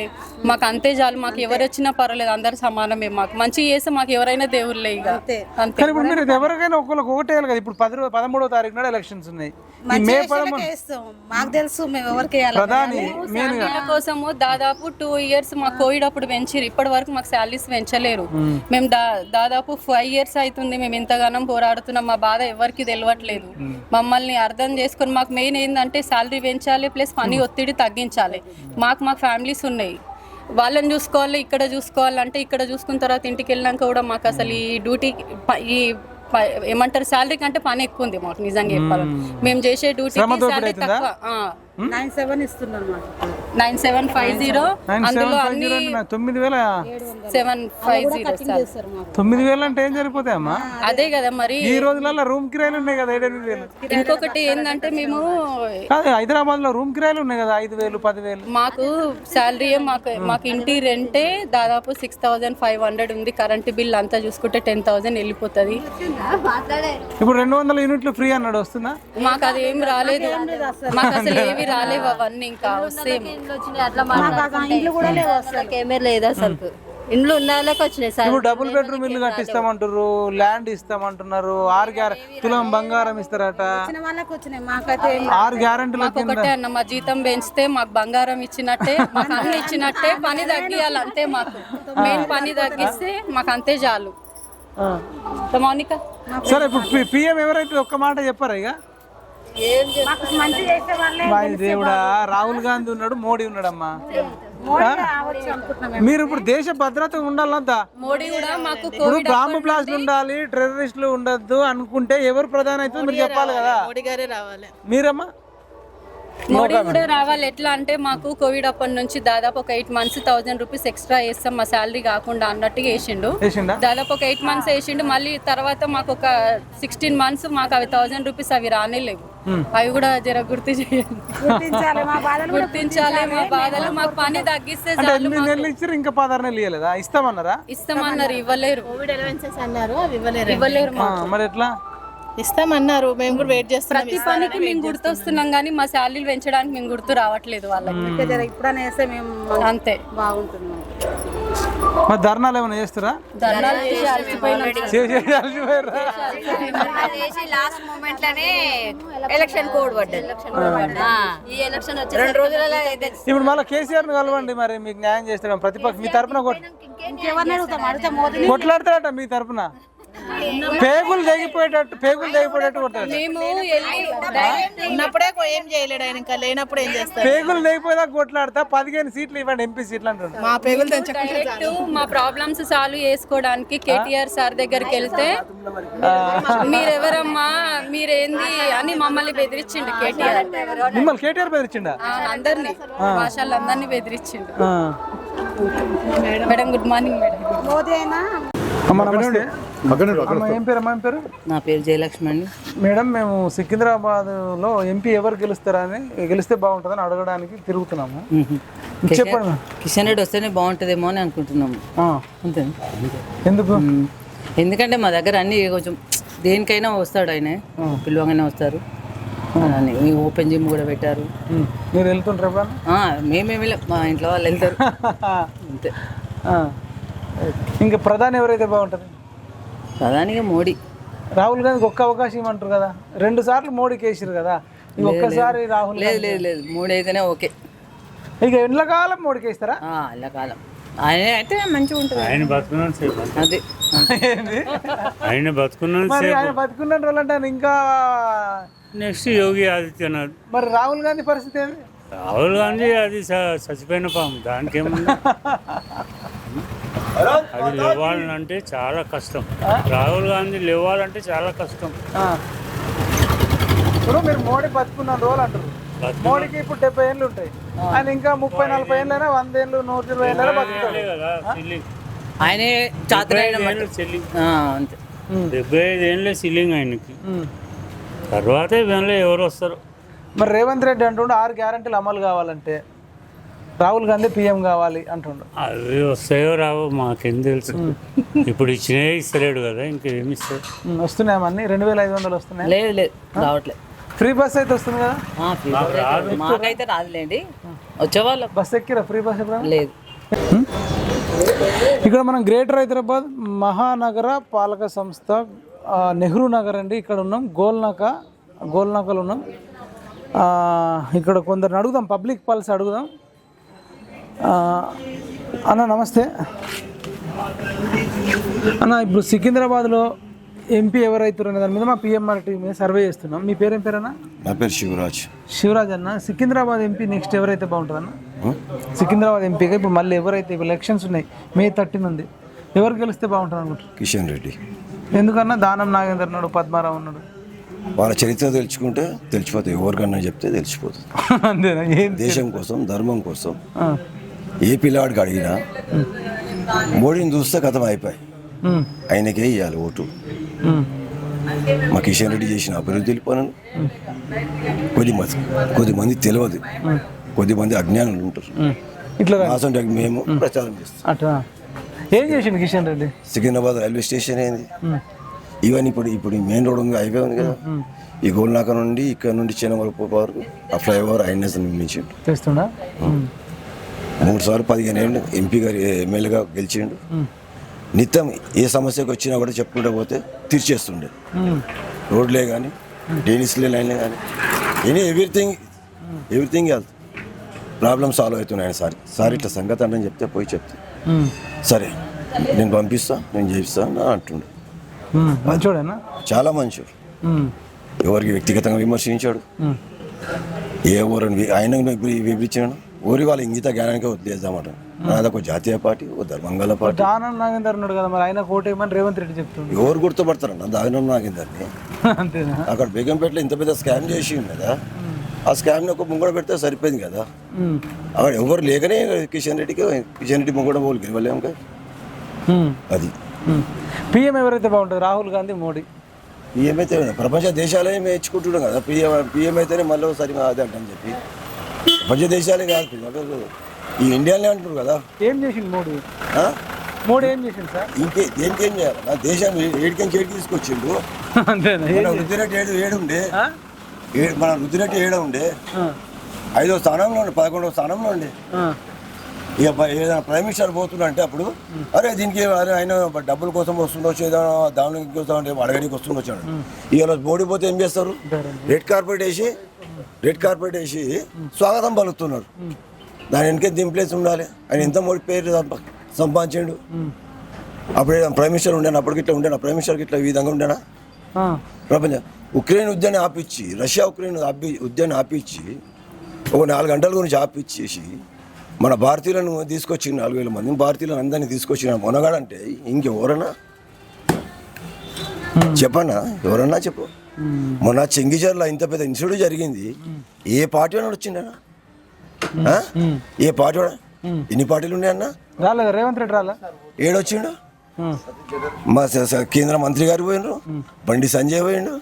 మాకు అంతే చాలు. మాకు ఎవరు వచ్చినా పర్వాలేదు అందరు సమానమే మాకు. మంచి చేస్తే మాకు ఎవరైనా దేవుళ్ళే ఇక. అంతే. ఇప్పుడు మీరు ఎవరికైనా ఒకరికి ఓటేయాలి కదా. ఇప్పుడు పది పదమూడో తారీఖు నాడు ఎలక్షన్స్ ఉన్నాయి. మే పదమూడు మాకు తెలుసు మేము ఎవరికి ప్రధాని కోసము దాదాపు టూ ఇయర్స్ మా కోవిడ్ అప్పుడు పెంచిరు ఇప్పటి వరకు మాకు శాలరీస్ పెంచలేరు. మేము. దా దాదాపు ఫైవ్ ఇయర్స్ అవుతుంది మేము ఇంతగానం పోరాడుతున్నాం. మా బాధ ఎవరికి తెలియట్లేదు మమ్మల్ని అర్థం చేసుకొని మాకు మెయిన్ ఏంటంటే శాలరీ పెంచాలి ప్లస్ పని ఒత్తిడి తగ్గించాలి. మాకు మాకు ఫ్యామిలీస్ ఉన్నాయి. వాళ్ళని చూసుకోవాలి ఇక్కడ చూసుకోవాలంటే ఇక్కడ చూసుకున్న తర్వాత ఇంటికి వెళ్ళినాక కూడా మాకు అసలు ఈ డ్యూటీ ఈ ఏమంటారు శాలరీ కంటే పని ఎక్కువ ఉంది మాకు నిజంగా చెప్పాలి మేము చేసే డ్యూటీ శాలరీ? తక్కువ ఆ. నైన్ సెవెన్ ఇస్తున్నారు మాకు నైన్ సెవెన్ ఫైవ్ జీరో. అందులో అన్ని తొమ్మిది వేల సెవెన్ ఫైవ్ జీరో తొమ్మిది వేలు అంటే ఏం సరిపోతాయమ్మా అదే కదా మరి. ఈ రోజులలో రూమ్ కిరాయిలు ఉన్నాయి కదా ఏడెనిమిది వేలు ఇంకొకటి ఏంటంటే మేము కాదు హైదరాబాద్లో రూమ్ కిరాయిలు ఉన్నాయి కదా ఐదు వేలు పదివేలు. మాకు శాలరీ మాకు మాకు ఇంటి రెంటే దాదాపు సిక్స్ థౌజండ్ ఫైవ్ హండ్రెడ్ ఉంది. కరెంట్ బిల్ అంతా చూసుకుంటే టెన్ థౌజండ్ వెళ్ళిపోతుంది. ఇప్పుడు రెండు వందల యూనిట్లు ఫ్రీ అన్నాడు వస్తుందా? మాకు అది ఏం రాలేదు. మాకు అసలు ఏవి రాలేవు అవన్నీ ఇంకా వస్తే ఇంట్లో కూడా లేవు ఏమీ లేదు అసలు ఇండ్లు ఉన్న వాళ్ళకి వచ్చినాయి సార్ ఇప్పుడు డబుల్ బెడ్రూమ్ ఇల్లు కట్టిస్తామంటారు ల్యాండ్ ఇస్తామంటున్నారు ఆరు గ్యార తులం బంగారం ఇస్తారట వచ్చిన వాళ్ళకి వచ్చినాయి మాకైతే ఏం ఆరు గ్యారంటీలు ఒకటే అన్న మా జీతం పెంచితే మాకు బంగారం ఇచ్చినట్టే మాకు అన్ని ఇచ్చినట్టే పని తగ్గియాలి అంతే మాకు మెయిన్ పని తగ్గిస్తే మాకు అంతే చాలు మౌనిక సరే ఇప్పుడు పిఎం ఎవరైతే ఒక్క మాట చెప్పారా ఇక దేవుడా? రాహుల్ గాంధీ ఉన్నాడు మోడీ ఉన్నాడమ్మా. మీరు ఇప్పుడు దేశ భద్రత ఉండాలంతా మోడీ కూడా మాకు ఇప్పుడు బాంబు బ్లాస్ట్ ఉండాలి టెర్రరిస్టులు ఉండొద్దు అనుకుంటే ఎవరు ప్రధాని అయితే మీరు చెప్పాలి కదా. మోడీ గారే రావాలి. మీరమ్మా? మోడీ కూడా రావాలి. ఎట్లా అంటే మాకు కోవిడ్ అప్పటి నుంచి దాదాపు ఒక eight months thousand rupees extra వేస్తాం మా శాలరీ కాకుండా అన్నట్టుగా వేసిండు. దాదాపు ఒక ఎయిట్ మంత్స్ వేసిండు. మళ్ళీ తర్వాత మాకు ఒక సిక్స్టీన్ మంత్స్ మాకు అవి థౌసండ్ రూపీస్ అవి రానేలేవు అవి కూడా జర గుర్తు చేయండి గుర్తించాలి మా బాధలు కూడా గుర్తించాలి మా బాధలు మాకు పని తగ్గిస్తే ఇంకా పదహారు నెలలు ఇవ్వలేదా ఇస్తామన్నారా? ఇస్తామన్నారు ఇవ్వలేరు. కోవిడ్ అలవెన్సెస్ అన్నారు అవి ఇవ్వలేరు. ఇవ్వలేరు మరి ఎట్లా? ఇస్తామన్నారు. మేము కూడా వెయిట్ చేస్తున్నాం. ప్రతి పనికి మేము గుర్తొస్తున్నాం కానీ మా శాలరీలు పెంచడానికి మేము గుర్తు రావట్లేదు వాళ్ళకి. జర ఇప్పుడైనా వేస్తే మేము అంతే. బాగుంటున్నాం మరి ధర్నాలు ఏమైనా చేస్తారా? ధర్నాలు చేసి అలసిపోయినాం. చేసి అలసిపోయారా? లాస్ట్ మూమెంట్లోనే ఎలక్షన్ కోడ్ పడ్డది. ఈ ఎలక్షన్ వచ్చి రెండు రోజులలో ఇప్పుడు మళ్ళీ కేసీఆర్ని కలవండి మరి మీకు న్యాయం చేస్తాడు. ప్రతిపక్ష మీ తరపున కొట్- ఇంకెవరిని అడుగుతాం అడిగితే మోదీ కొట్లాడతాడట మీ తరపున. పేగులు తెగిపోయేటట్టు పేగులు తెగిపోయేటట్టు కొట్టాడు మేము వెళ్ళి ఉన్నప్పుడే ఏం చేయలేడు ఆయన ఇంకా లేనప్పుడు ఏం చేస్తారు పేగులు తెగిపోయేదాకా కొట్లాడతా? పదిహేను సీట్లు ఇవ్వండి ఎంపీ సీట్లు అంటాడు. మా పేగులు డైరెక్ట్ మా ప్రాబ్లమ్స్ సాల్వ్ చేసుకోవడానికి కేటీఆర్ సార్ దగ్గరికి వెళ్తే మీరెవరమ్మా? మీరేంది? అని మమ్మల్ని బెదిరించిండు కేటీఆర్. మిమ్మల్ని కేటీఆర్ బెదిరించిండా? అందరినీ భాషలు అందరినీ బెదిరించిండు. Madam good morning madam. Modi అయినా అమ్మ నమస్తే. అమ్మ ఏం పేరు అమ్మ? ఏం పేరు? నా పేరు జయలక్ష్మి అండి. మేడం మేము సికింద్రాబాద్లో ఎంపీ ఎవరు గెలుస్తారని గెలిస్తే బాగుంటుందని అడగడానికి తిరుగుతున్నాము. చెప్పండి. కిషన్ రెడ్డి వస్తేనే బాగుంటుందేమో అని అనుకుంటున్నాము. ఆ, అంతే. ఎందుకు? ఎందుకంటే మా దగ్గర అన్ని కొంచెం దేనికైనా వస్తాడు ఆయన. పిలవగానే వస్తారు. అని ఓపెన్ జిమ్ కూడా పెట్టారు. మీరు వెళ్తుంటారు మేమేమి. మా ఇంట్లో వాళ్ళు వెళ్తారు. అంతే. ఆ. ఇంకా ప్రధాని ఎవరైతే బాగుంటుంది ప్రధానిగా మోడీ. రాహుల్ గాంధీకి ఒక్క అవకాశం ఇవ్వమంటారు కదా? రెండు సార్లు మోడీకి వేసారు కదా? ఈ ఒక్కసారి రాహుల్ లేదు లేదు లేదు. మూడు అయితేనే ఓకే. ఇక ఎండ్ల కాలం మోడీకి వేస్తారా? ఆ, ఇలా కాలం ఆయన అయితే మంచిగా ఉంటుంది. ఆయన బతుకున్నాను సేపు అదే. ఏంది? ఆయన బతుకున్నాను మరి సేపు. ఆయన బతుకున్న రోజులంటే ఆయన ఇంకా నెక్స్ట్ యోగి ఆదిత్యనాథ్. మరి రాహుల్ గాంధీ పరిస్థితి ఏంది? రాహుల్ గాంధీ అది చ- చచ్చిపోయిన పాము. దానికి ఏముంది అది లేవాలంటే చాలా కష్టం. రాహుల్ గాంధీ లేవాలంటే చాలా కష్టం. ఆ. ఇప్పుడు మీరు మోడీ బతుకున్న రోజులు అంటారు. మోడీకి ఇప్పుడు డెబ్బై ఏళ్ళు ఉంటాయి. ఆయన ఇంకా ముప్పై నలభై ఏళ్ళైనా వంద ఏళ్ళు నూట ఇరవై ఏళ్ళైనా బతుకుతాడు. కదా సిల్లింగ్ ఆయనే చాతురైన ఏళ్ళు సిల్లింగ్ ఆ, అంతే. డెబ్బై ఐదు ఏళ్ళే సిల్లింగ్ ఆయనకి. తర్వాత ఎవరు వస్తారు? మరి రేవంత్ రెడ్డి అంటుండు ఆరు గ్యారంటీలు అమలు కావాలంటే రాహుల్ గాంధీ పీఎం కావాలి అంటుండు. అవి వస్తాయో రావో మాకేం తెలుసు. ఇప్పుడు ఇచ్చినవి ఇస్తలేడు కదా ఇంకేమి ఇస్తారు ఉమ్, వస్తున్నాయి అన్ని రెండు వేల ఐదు వందలు వస్తున్నాయి? లేదు లేదు రావట్లేదు ఫ్రీ బస్ అయితే వస్తుంది కదా? ఆ, free bus అయితే మాకైతే రాదులేండి. వచ్చేవాళ్ళు. బస్ ఎక్కిరా? ఫ్రీ బస్ ఎప్పుడైనా? లేదు. ఇక్కడ మనం గ్రేటర్ హైదరాబాద్ మహానగర పాలక సంస్థ ఆ, నెహ్రూ నగర్ అండి. ఇక్కడ ఉన్నాం. గోల్నాక గోల్నాకలో ఉన్నాం. ఆ, ఇక్కడ కొందరిని అడుగుదాం. పబ్లిక్ పల్స్ అడుగుదాం. అన్న నమస్తే. అన్న ఇప్పుడు సికింద్రాబాద్లో ఎంపీ ఎవరైతారు అనే దాని మీద మా పిఎంఆర్ టీం మీద సర్వే చేస్తున్నాం. మీ పేరేం పేరన్నా? నా పేరు శివరాజ్. శివరాజ్ అన్న. సికింద్రాబాద్ ఎంపీ నెక్స్ట్ ఎవరైతే బాగుంటుందన్న? సికింద్రాబాద్ ఎంపీగా ఇప్పుడు మళ్ళీ ఎవరైతే ఇప్పుడు ఎలక్షన్స్ ఉన్నాయి మే థర్టీన్ ఉంది ఎవరు గెలిస్తే బాగుంటుంది అనుకుంటారు కిషన్ రెడ్డి. ఎందుకన్నా? దానం నాగేందర్ ఉన్నాడు పద్మారావు ఉన్నాడు. వాళ్ళ చరిత్ర తెలుసుకుంటే తెలిసిపోతుంది. ఎవరికన్నా చెప్తే తెలిసిపోతుంది. అంతేనా? దేశం కోసం ధర్మం కోసం. ఏ పిల్లవాడికి అడిగినా మోడీని చూస్తే కథం అయిపోయి ఆయనకే ఇవ్వాలి ఓటు. మా కిషన్ రెడ్డి చేసిన అభివృద్ధి పనులు కొద్ది మంది కొద్ది మంది తెలియదు. కొద్ది మంది అజ్ఞానులు ఉంటారు. ఇట్లా మేము ప్రచారం చేస్తాం. అట్లా. ఏం చేసిండు కిషన్ రెడ్డి? సికింద్రాబాద్ రైల్వే స్టేషన్ ఏంది? ఈవెన్ ఇప్పుడు ఇప్పుడు ఈ మెయిన్ రోడ్ ఉంది హైవే ఉంది కదా? ఈ గోల్నాక నుండి ఇక్కడ నుండి చిన్నవరపు వరకు ఆ ఫ్లైఓవర్ ఆయన నిర్మించిండు. మూడు సార్లు పదిహేను ఏళ్ళు ఎంపీ గారు ఎమ్మెల్యేగా గెలిచిండు. నిత్యం ఏ సమస్యకు వచ్చినా కూడా చెప్పుకుంటూ పోతే తీర్చేస్తుండే. రోడ్లే కానీ డేనిస్లే లైన్లే కానీ ఎనీ ఎవ్రీథింగ్ ఎవ్రీథింగ్ వెళ్తుంది ప్రాబ్లమ్ సాల్వ్ అవుతున్నాయి సార్. సార్ ఇట్లా సంగతి అని చెప్తే పోయి చెప్తే. సరే నేను పంపిస్తా నేను చేయిస్తా అని అంటుండే. మంచోడేనా? చాలా మంచోడు. ఎవరికి వ్యక్తిగతంగా విమర్శించాడు. ఏ ఊరని ఆయన వివరించాడు. ఊరి వాళ్ళ ఇంగిత జ్ఞానానికే వదిలేద్దామట. నాదొక జాతీయ పార్టీ ఓ ధర్మంగళ పార్టీ. దానం నాగేందర్ ఉన్నాడు కదా మరి ఆయన కోటేయమని రేవంత్ రెడ్డి చెప్తుండు. ఎవరు గుర్తుపడతారన్న దాగనం నాగిందని అంతేనా? అక్కడ బేగంపేటలో ఇంత పెద్ద స్కామ్ చేసి కదా. ఆ స్కామ్ని ఒక ముంగడ పెడితే సరిపోయింది కదా. అక్కడ ఎవరు లేకనే కిషన్ రెడ్డికి కిషన్ రెడ్డి ముంగడ పోలు గెలవలేము కదా. అది. పిఎం ఎవరైతే బాగుంటుంది రాహుల్ గాంధీ మోడీ. పిఎం అయితే ప్రపంచ దేశాలే మెచ్చుకుంటున్నాం కదా. పిఎం పిఎం అయితేనే మళ్ళీ ఒకసారి అది అంటని చెప్పి. ప్రపంచ దేశాలే కాదు పిల్లలు. ఈ ఇండియానే అంటున్నారు కదా. ఏం చేసిండు మోడీ? మోడీ ఏం చేసిండు సార్? ఇంకే దేనికి ఏం చేయాలి? నా దేశాన్ని ఏడికని చేడికి తీసుకొచ్చిండు? మన రుద్దిరెడ్డి ఏడు ఏడు ఉండే? ఏడు మన రుద్దిరెడ్డి ఏడు ఉండే. ఐదో స్థానంలో ఉండే పదకొండవ స్థానంలో ఉండే. ఇక ఏదైనా ప్రైమ్ మినిస్టర్ పోతున్నా అంటే అప్పుడు అరే దీనికి అరే ఆయన డబ్బుల కోసం వస్తుండొచ్చు ఏదైనా దానికి కోసం అంటే అడగడానికి వస్తుండొచ్చు అన్నాడు. ఇవాళ మోడీ పోతే ఏం చేస్తారు? రెడ్ కార్పెట్ వేసి రెడ్ కార్పెట్ వేసి స్వాగతం పలుకుతున్నారు. దాని వెనకే దింప్లేసి ఉండాలి. ఆయన ఎంత మోడీ పేరు సంపా- సంపాదించాడు. అప్పుడు ప్రైమ్ మినిస్టర్ ఉండేనా? అప్పటికి ఇట్లా ఉండేనా? ప్రైమ్ మినిస్టర్కి ఇట్లా ఈ విధంగా ఉండేనా? ప్రపంచ ఉక్రెయిన్ యుద్ధాన్ని ఆపిచ్చి రష్యా ఉక్రెయిన్ ఆపి యుద్ధాన్ని ఆపిచ్చి ఒక నాలుగు గంటల గురించి ఆపిచ్చేసి మన భారతీయులను తీసుకొచ్చి నాలుగు వేల మంది భారతీయులను అందరినీ తీసుకొచ్చిన మొనగాడంటే ఇంకెవరన్నా? చెప్పన్నా ఎవరన్నా చెప్పు. మొన్న చెంగిచర్ల ఇంత పెద్ద ఇన్సిడెంట్ జరిగింది. ఏ పార్టీ వాడు వచ్చిండనా? ఏ పార్టీ ఎన్ని పార్టీలు ఉన్నాయన్నా రాలేదా రేవంత్ రెడ్డి రాలే. ఏడొచ్చిండు మా కేంద్ర మంత్రి గారు పోయినరు? బండి సంజయ్ పోయిండు?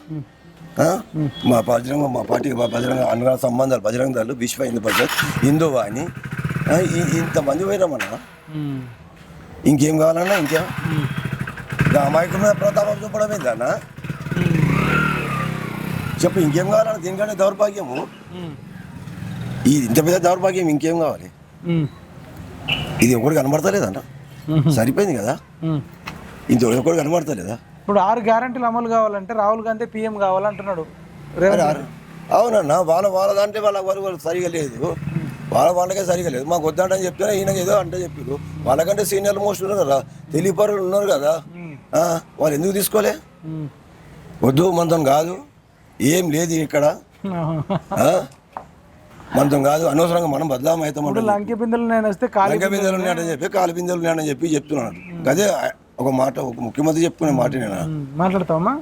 మా బజరంగ మా పార్టీ బజరంగ అనుగా సంబంధాలు బజరంగ దళాలు విశ్వ హిందూ పరిషత్ హిందూ వాణి ఇంతమంది పోయినామన్నా? ఇంకేం కావాలన్నా ఇంకేం? అమాయకుల మీద ప్రతాపం చూపడం ఏందన్నా చెప్పు ఇంకేం కావాలన్నా దీనికంటే దౌర్భాగ్యము. ఈ ఇంత పెద్ద దౌర్భాగ్యం ఇంకేం కావాలి? ఇది ఒకటి కనబడతలేదన్న సరిపోయింది కదా. ఇంత ఒకటి కనబడతలేదా? ఇప్పుడు ఆరు గ్యారంటీలు అమలు కావాలంటే రాహుల్ గాంధీ పీఎం కావాలంటున్నాడు. అవునన్నా వాళ్ళ వాళ్ళ దాంట్లో వాళ్ళ వాళ్ళు సరిగా లేదు. వాళ్ళ వాళ్ళకే సరిగా లేదు. మాకు వద్దంటని చెప్తేనే ఈయన ఏదో అంటే చెప్పారు వాళ్ళకంటే సీనియర్ మోస్ట్ ఉన్నారు కదా. తెలియపరులు ఉన్నారు కదా. వాళ్ళు ఎందుకు తీసుకోలే. వద్దు మనతో కాదు. ఏం లేదు ఇక్కడ. ఆ? మనతో కాదు అనవసరంగా మనం బదలాం లంకి లంక ఉన్నాయని చెప్పి కాలు బిందెలు ఉన్నాయని చెప్పి చెప్తున్నాడు. అదే ఒక మాట ఒక ముఖ్యమంత్రి చెప్పుకునే మాట నేను. ఉమ్, మాట్లాడతావమ్మా?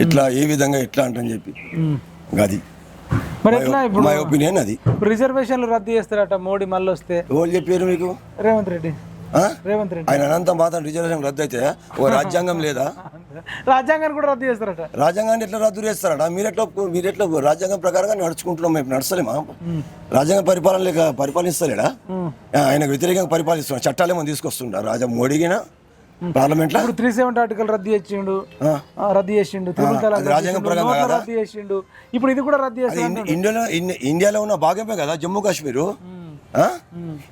ఇట్లా ఏ విధంగా ఎట్లా అంటని చెప్పి. అది మరి ఎట్లా ఇప్పుడు మై ఒపీనియన్ అది. రిజర్వేషన్లు రద్దు చేస్తారట మోడీ మళ్ళీ వస్తే. ఎవరు చెప్పారు మీకు? రేవంత్ రెడ్డి? రేవంత్ రెడ్డి. ఆయన అనంత మాత్రం రిజర్వేషన్ రద్దు అయితే ఓ రాజ్యాంగం లేదా? రాజ్యాంగాన్ని కూడా రద్దు చేస్తారట. రాజ్యాంగాన్ని ఎట్లా రద్దు చేస్తారట? మీరు ఎట్లా ఒప్పు- మీరు ఎట్లా రాజ్యాంగం ప్రకారంగా నడుచుకుంటున్నాం మేము నడసలేమా రాజ్యాంగ పరిపాలన లేక పరిపాలిస్తలేడా? ఆ, ఆయన వ్యతిరేకంగా పరిపాలిస్తున్నాడు చట్టాలు ఏమో తీసుకొస్తుండ రాజా మోడీగిన పార్లమెంట్లో? ఇప్పుడు త్రీ సెవెంటీ ఆర్టికల్ రద్దు చేసిండు. రద్దు చేసిండు. రాజ్యాంగ చేసిండు, ప్రకారం? రద్దు చేసిండు. ఇప్పుడు ఇది కూడా రద్దు ఇండి- ఇండియాలో ఇండియాలో ఉన్న భాగమే కదా జమ్మూ కాశ్మీరు? ఆ?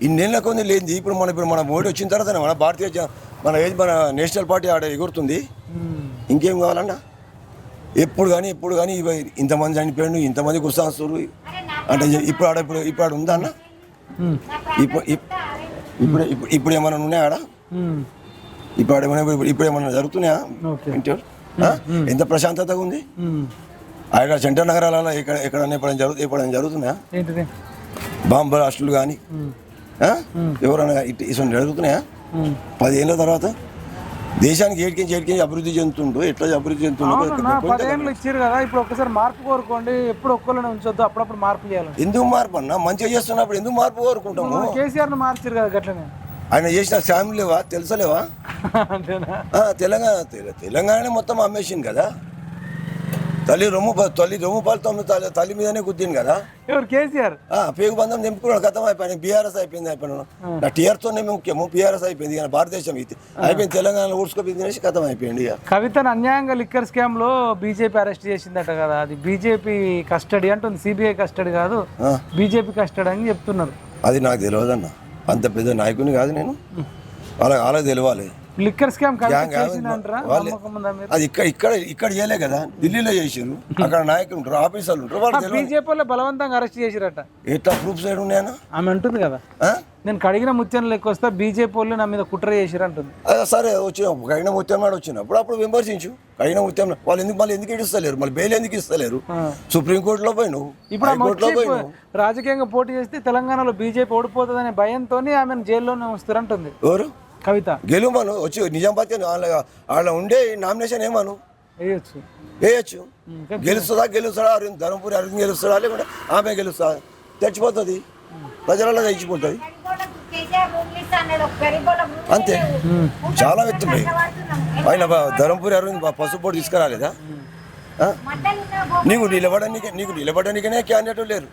ఇన్నేళ్ళ కొంది లేనిది. ఇప్పుడు మన ఇప్పుడు మన మోడీ వచ్చిన తర్వాత మన భారతీయ మన ఏది మన నేషనల్ పార్టీ ఆడ ఎగురుతుంది. ఇంకేం కావాలన్నా? ఎప్పుడు కానీ ఇప్పుడు కానీ ఇవ- ఇంతమంది చనిపోయాడు ఇంతమంది కుస్తాస్తులు అంటే ఇప్పుడు ఆడ ఇప్పుడు ఇప్పుడు ఆడ ఉందా అన్న? ఇప్పుడు ఇప్- ఇప్పుడు ఇప్పుడు ఏమైనా ఉన్నాయా ఆడ? ఇప్పుడు ఆడ ఏమైనా ఇప్పుడు- ఏమైనా జరుగుతున్నాయా? ఎంత ప్రశాంతతగా ఉంది? ఆయన సెంటర్ నగరాలలో ఇక్కడ ఎక్కడైనా ఎప్పుడైనా జరుగు ఎప్పుడైనా జరుగుతున్నాయా? బాంబు బ్లాస్టులు కానీ. ఎవరైనా ఇటు ఇటువంటి జరుగుతున్నాయా? పదేళ్ళ తర్వాత దేశానికి ఏడికించి ఏడికించి అభివృద్ధి చెందుతుండో. ఎట్లా అభివృద్ధి చెందుతుండో పదేళ్ళు ఇచ్చారు కదా ఇప్పుడు ఒక్కసారి మార్పు కోరుకోండి. ఎప్పుడు ఒక్కళ్ళని ఉంచొద్దు అప్పుడప్పుడు మార్పు చేయాలి ఎందుకు మార్పు అన్న? మంచిగా చేస్తున్నప్పుడు ఎందుకు మార్పు కోరుకుంటాము? కేసీఆర్ మార్చారు కదా గట్లనే. ఆయన చేసిన ఫ్యామిలీ లేవా? తెలుసలేవా? తెలంగాణ తెల- తెలంగాణ మొత్తం అమ్మేసింది కదా. తల్లి రొమ్ము తల్లి రొమ్ము పాలు తొమ్మిది తల్లి తల్లి మీదనే గుద్దింది కదా. ఎవరు కేసీఆర్? ఆ, పేగు బంధం నింపుకున్నాడు గతం అయిపోయింది బీఆర్ఎస్ అయిపోయింది అయిపోయినాడు నా టీఆర్తోనే ముఖ్యము బీఆర్ఎస్ అయిపోయింది కానీ భారతదేశం ఇది. అయిపోయింది తెలంగాణ ఊడ్చుకోపోయింది అనేసి గతం అయిపోయింది కవితను అన్యాయంగా లిక్కర్ స్కామ్లో బీజేపీ అరెస్ట్ చేసిందట కదా అది బీజేపీ కస్టడీ అంటుంది సిబిఐ కస్టడీ కాదు. బీజేపీ కస్టడీ అని చెప్తున్నారు. అది నాకు తెలియదన్న అంత పెద్ద నాయకుని కాదు నేను. వాళ్ళకి వాళ్ళకి తెలియాలి లిక్కర్ స్కామ్ అది ఇక్కడ ఇక్కడ ఇక్కడ చేయలే కదా. ఢిల్లీలో చేసారు అక్కడ నాయకులు ఉంటారు ఆఫీసర్లు ఉంటారు. వాళ్ళు బీజేపీ వాళ్ళు బలవంతంగా అరెస్ట్ చేసిరట. ఎట్లా ప్రూఫ్స్ ఏడు ఉన్నాయన్నా? ఆమె అంటుంది కదా? నేను కడిగిన ముత్యం లెక్క వస్తే బీజేపీ వాళ్ళు నా మీద కుట్ర చేసిరు అంటుంది. సరే వచ్చిన కడిగిన ముత్యం నాడు వచ్చినప్పుడు అప్పుడు విమర్శించు. కడిగిన ముత్యం. వాళ్ళు ఎందుకు మళ్ళీ ఎందుకు ఇస్తలేరు మళ్ళీ బెయిల్ ఎందుకు ఇస్తలేరు? సుప్రీంకోర్టులో ఇప్పుడు ఆమె హైకోర్టులో వచ్చి పోయినావు. రాజకీయంగా పోటీ చేస్తే తెలంగాణలో బీజేపీ ఓడిపోతుందనే భయంతో ఆమెను జైల్లోనే ఉంచుతారంటుంది. ఎవరు? కవిత. గెలుమను వచ్చి నిజామాబాద్ వాళ్ళ వాళ్ళ ఉండే నామినేషన్ ఏమను? వేయొచ్చు. వేయచ్చు. గెలుస్తుందా గెలుస్తాడా అరవింద్ ధర్మపురి అరవింద్ గెలుస్తాడా లేకుంటే ఆమె గెలుస్తా. తెచ్చిపోతుంది. ప్రజలలో తెచ్చిపోతుంది అంతే. చాలా వ్యక్తులు ఆయన బా- ధర్మపురి అరవింద్ పసుపు తీసుకురాలేదా? నీకు నిలబడడానికి నీకు నిలబడడానికనే క్యాండిడేట్ లేరు.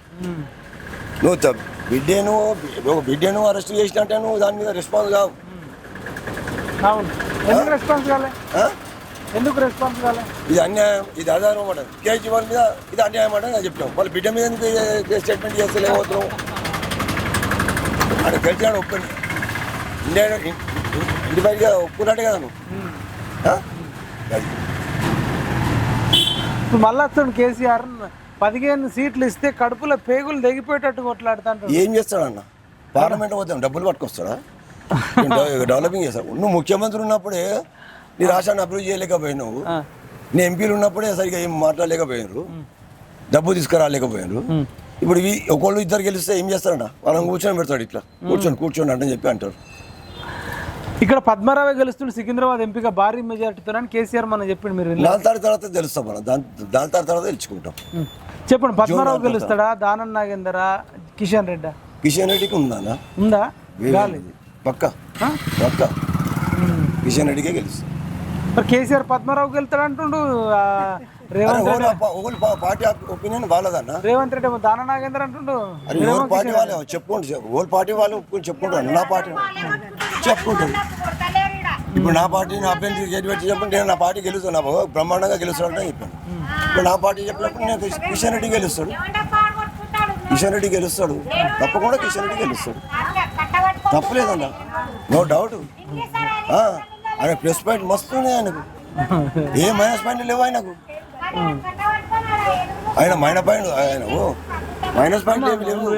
నువ్వు బిడ్డను ఒక బిడ్డను అరెస్ట్ చేసినట్టే నువ్వు దాని మీద రెస్పాన్స్ కావు. అవును. ఎందుకు రెస్పాన్స్ కాలే? ఎందుకు రెస్పాన్స్ కాలే? ఇది అన్యాయం ఇది ఆధారం అన్నమాట. కేజ్రీవాల్ మీద ఇది అన్యాయం అంటే నేను చెప్పినాం. వాళ్ళ బిడ్డ మీద ఎందుకు స్టేట్మెంట్ చేస్తే లేకపోతున్నాం అక్కడ గెలిచాడు ఒప్పుని ఇండియా ఇంటి బయటగా ఒప్పుకున్నట్టే కదా నువ్వు. మళ్ళా వస్తాడు కేసీఆర్. పదిహేను సీట్లు ఇస్తే కడుపులో పేగులు తెగిపోయేటట్టు కొట్లాడుతాంటాడు. ఏం చేస్తాడన్న? పార్లమెంట్ పోతాం డబ్బులు పట్టుకొస్తాడా? డెవలపింగ్ చేస్తాడు నువ్వు ముఖ్యమంత్రి ఉన్నప్పుడే నీ రాష్ట్రాన్ని అభివృద్ధి చేయలేకపోయినావు. నీ ఎంపీలు ఉన్నప్పుడే సరిగా ఏం మాట్లాడలేకపోయినారు. డబ్బు తీసుకురాలేకపోయినారు. ఇప్పుడు ఇవి ఒకళ్ళు ఇద్దరు గెలిస్తే ఏం చేస్తారన్న వాళ్ళని కూర్చొని పెడతాడు ఇట్లా. కూర్చొని కూర్చోండి అంటే చెప్పి అంటారు. ఇక్కడ పద్మరావే గెలుస్తుండే సికింద్రాబాద్ ఎంపీగా భారీ మెజార్టీతో కేసీఆర్ మనం చెప్పిండు మీరు? దాని తారీ తర్వాత తెలుస్తాం మనం. దాని దాని తారీ తర్వాత తెలుసుకుంటాం. చెప్పండి పద్మరావు గెలుస్తాడా? దానం నాగేందరా? కిషన్ రెడ్డా? కిషన్ రెడ్డికి ఉందా ఉంది. పక్క. పక్క. కిషన్ రెడ్డికే గెలుస్తుంది మరి కేసీఆర్ పద్మరావు గెలుస్తాడు అంటుండు ఆ, రేవంత్ రెడ్డి. ఒకళ్ళు పార్టీ ఒపీనియన్ వాళ్ళదన్న. రేవంత్ రెడ్డి ఏమో దానం నాగేందర్ అంటుండు. ఓల్ పార్టీ వాళ్ళే చెప్పుకోండి ఓల్ పార్టీ వాళ్ళు ఒప్పుకొని చెప్పుకుంటారు? నా పార్టీ చెప్పుకుంటారు. ఇప్పుడు నా పార్టీ నా అభ్యర్థి గేట్ పెట్టి చెప్పండి నేను నా పార్టీ గెలుస్తాను. నా బాబు బ్రహ్మాండంగా గెలుస్తాడని చెప్పాను. ఇప్పుడు నా పార్టీ చెప్పినప్పుడు నేను కిషన్ రెడ్డి గెలుస్తాడు. కిషన్ రెడ్డి గెలుస్తాడు. తప్పకుండా కిషన్ రెడ్డి గెలుస్తాడు. తప్పలేదన్న. No doubt. ఆయన ప్లస్ పాయింట్ మస్తు ఉన్నాయి ఆయనకు. ఏ మైనస్ పాయింట్ లేవు ఆయనకు. ఆయన మైనస్ పాయింట్ ఆయన ఓ మైనస్ పాయింట్ ఏమి లేవు.